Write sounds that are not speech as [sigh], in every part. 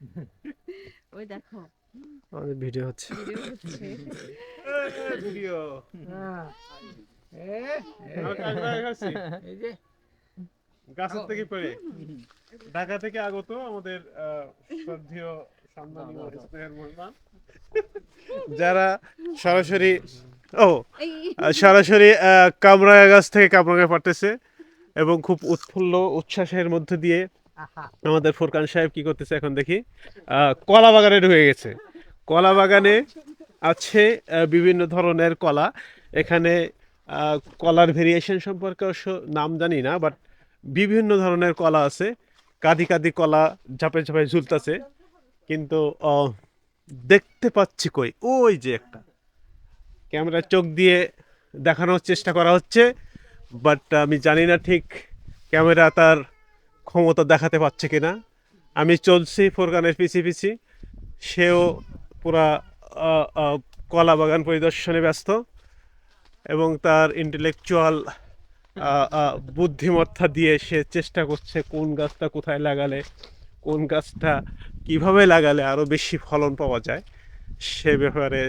[laughs] ওই দেখো। আমাদের ভিডিও হচ্ছে। ভিডিও হচ্ছে। ভিডিও। গাছের থেকে পড়ে। ঢাকা থেকে আগত আমাদের শ্রদ্ধেয় যারা সরাসরি ও সরাসরি আহ, কামরাঙ্গা গাছ থেকে কামরাঙ্গা পাঠতেছে এবং খুব উৎফুল্ল উচ্ছ্বাসের মধ্যে দিয়ে আমাদের ফোরকান সাহেব কি করতেছে এখন দেখি? কলা বাগানে ঢুকে গেছে। কলা বাগানে আছে বিভিন্ন ধরনের কলা। এখানে কলার ভেরিয়েশন সম্পর্কে অবশ্য নাম জানি না বাট বিভিন্ন ধরনের কলা আছে। কাঁদি কাঁদি কলা ঝাপে ঝাপে ঝুলতেছে। কিন্তু দেখতে পাচ্ছি কই? ওই যে একটা। ক্যামেরার চোখ দিয়ে দেখানোর চেষ্টা করা হচ্ছে বাট আমি জানি না ঠিক ক্যামেরা তার ক্ষমতা দেখাতে পারছে কিনা? আমি চলছি ফোরগানের পিছি পিছি। সেও পুরা কলা বাগান পরিদর্শনে ব্যস্ত এবং তার ইন্টেলেকচুয়াল বুদ্ধিমত্তা দিয়ে সে চেষ্টা করছে কোন গাছটা কোথায় লাগালে, কোন গাছটা কীভাবে লাগালে আরও বেশি ফলন পাওয়া যায়। সে ব্যাপারে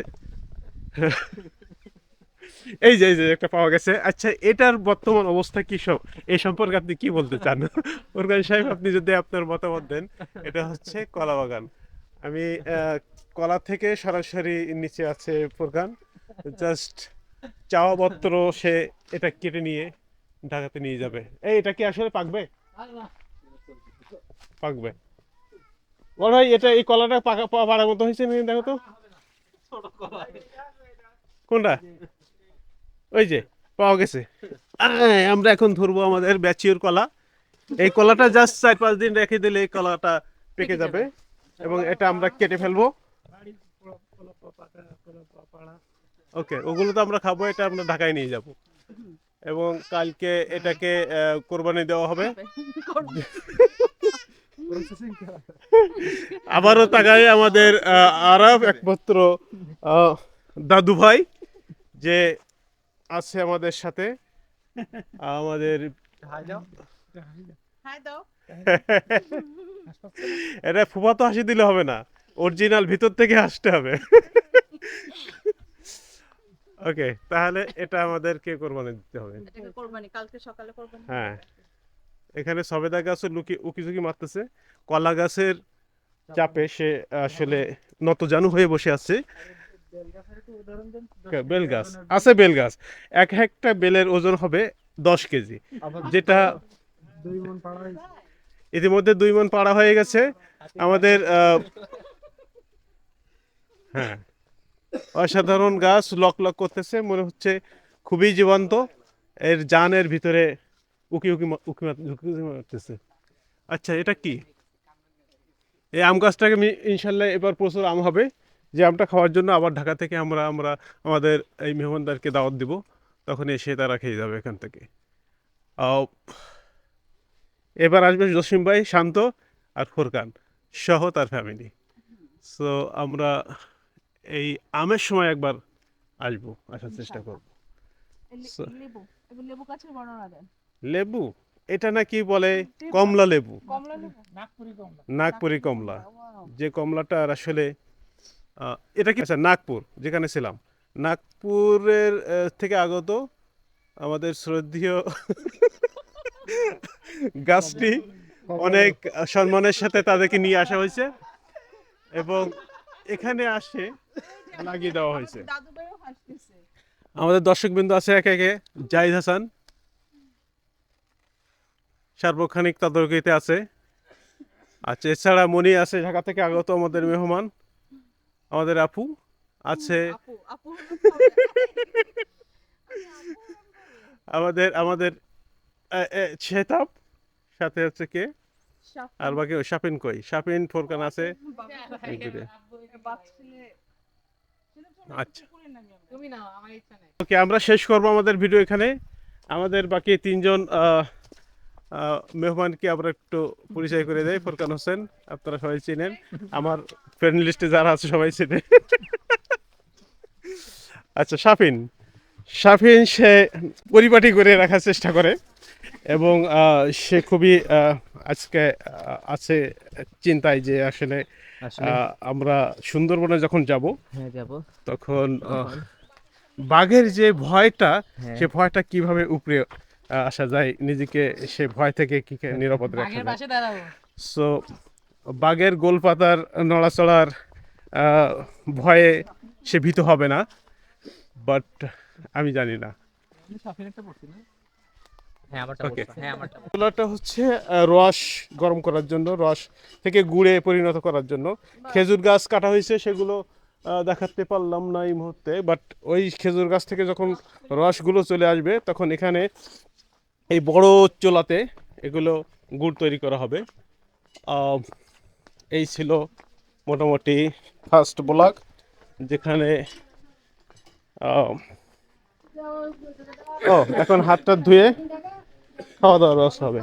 এই যে এই যে একটা পাওয়া গেছে। আচ্ছা এটার বর্তমান অবস্থা কি সব? এই সম্পর্কে আপনি কি বলতে চান? [laughs] ফোরকান সাহেব আপনি যদি আপনার মতামত দেন এটা হচ্ছে কলা বাগান। আমি কলা থেকে সরাসরি নিচে আছে ফোরকান জাস্ট চাওয়া পত্র সে এটা কেটে নিয়ে ঢাকাতে নিয়ে যাবে। এই এটা কি আসলে পাকবে? পাকবে। বড় ভাই এটা এই কলাটা পাকা পাড়ার মতো হয়েছে দেখো তো। কোনটা? ওই যে পাওয়া গেছে। আমরা এখন ধরবো আমাদের ব্যাচিওর কলা। এই কলাটা জাস্ট চার পাঁচ দিন রেখে দিলে এই কলাটা পেকে যাবে। এবং এটা আমরা কেটে ফেলব। ওকে ওগুলো তো আমরা খাব এটা আমরা ঢাকায় নিয়ে যাব। এবং কালকে এটাকে কোরবানি দেওয়া হবে। [laughs] আবারও তাকায় আমাদের আরব একমাত্র দাদু ভাই যে আছে আমাদের সাথে। আমাদের এটা ফুফাতো হাসি দিলে হবে না। অরিজিনাল ভিতর থেকে আসতে হবে। ওকে তাহলে এটা আমাদেরকে কোরবানি দিতে হবে? কোরবানি কালকে সকালে কোরবানি হ্যাঁ। এখানে সবেদা গাছের লুকি উকিঝুঁকি মারতেছে। কলা গাছের চাপে সে আসলে নতজানু হয়ে বসে আছে। বেল গাছ আছে বেল গাছ এক একটা বেলের ওজন হবে দশ কেজি। যেটা ইতিমধ্যে দুই মন পাড়া হয়ে গেছে। আমাদের হ্যাঁ। অসাধারণ গাছ লক লক করতেছে মনে হচ্ছে খুবই জীবন্ত। এর জানের ভিতরে উকি উকি উকি মারতেছে। আচ্ছা এটা কি? এই আম গাছটাকে মি- ইনশাল্লাহ এবার প্রচুর আম হবে। যে আমটা খাওয়ার জন্য আবার ঢাকা থেকে আমরা আমরা আমাদের এই মেহমানদারকে দাওয়াত দিব তখন এসে তারা খেয়ে যাবে এখান থেকে। আহ, এবার আসবে জসিম ভাই শান্ত আর ফোরকান সহ তার ফ্যামিলি সো আমরা এই আমের সময় একবার আসব আসার চেষ্টা করব। লেবু লেবু গাছের বর্ণনা দেন। এটা নাকি বলে কমলা লেবু? নাগপুরি কমলা। যে কমলাটার আসলে এটা কি আচ্ছা নাগপুর, যেখানে ছিলাম। নাগপুরের থেকে আগত আমাদের শ্রদ্ধীয় [laughs] গাছটি অনেক সম্মানের সাথে তাদেরকে নিয়ে আসা হয়েছে এবং এখানে আসে লাগিয়ে দেওয়া হয়েছে। আমাদের দর্শকবৃন্দ আছে একে একে, জাহিদ হাসান। সার্বক্ষণিক তদারকিতে আছে। আচ্ছা এছাড়া মনি আছে, ঢাকা থেকে আগত আমাদের মেহমান। আমাদের আপু আছে। আপু আপু আমাদের আমাদের শেতাব সাথে হচ্ছে কে? আর বাকি ওই শাপিন কই? শাপিন ফোরকান আছে? আচ্ছা। তুমি নাও আমার ইচ্ছা নেই। ওকে আমরা শেষ করব আমাদের ভিডিও এখানে। আমাদের বাকি তিনজন মেহমানকে আমরা একটু পরিচয় করে দেয় ফোরকান হোসেন আপনারা সবাই চিনেন। আমার ফ্রেন্ড লিস্টে যারা আছে সবাই চিনে। আচ্ছা শাফিন। শাফিন সে পরিপাটি করে রাখার চেষ্টা করে এবং সে খুবই আজকে আছে চিন্তায় যে আসলে আমরা সুন্দরবনে যখন যাব হ্যাঁ তখন বাঘের যে ভয়টা হ্যাঁ। সে ভয়টা কীভাবে উপরে আসা যায় নিজেকে সে ভয় থেকে কি নিরাপদ রাখা যায় সো বাঘের গোলপাতার নড়াচড়ার ভয়ে সে ভীত হবে না বাট আমি জানি না। হ্যাঁ. বলছো, হ্যাঁ আমারটা চুলাটা হচ্ছে রস গরম করার জন্য রস থেকে গুড়ে পরিণত করার জন্য। খেজুর গাছ কাটা হয়েছে সেগুলো দেখাতে পারলাম না এই মুহূর্তে বাট ওই খেজুর গাছ থেকে যখন রসগুলো চলে আসবে তখন এখানে এই বড় চোলাতে এগুলো গুড় তৈরি করা হবে। এই ছিল মোটামুটি ফার্স্ট ব্লক যেখানে ও এখন হাতটা ধুয়ে খাওয়া দাওয়ার ব্যবস্থা হবে।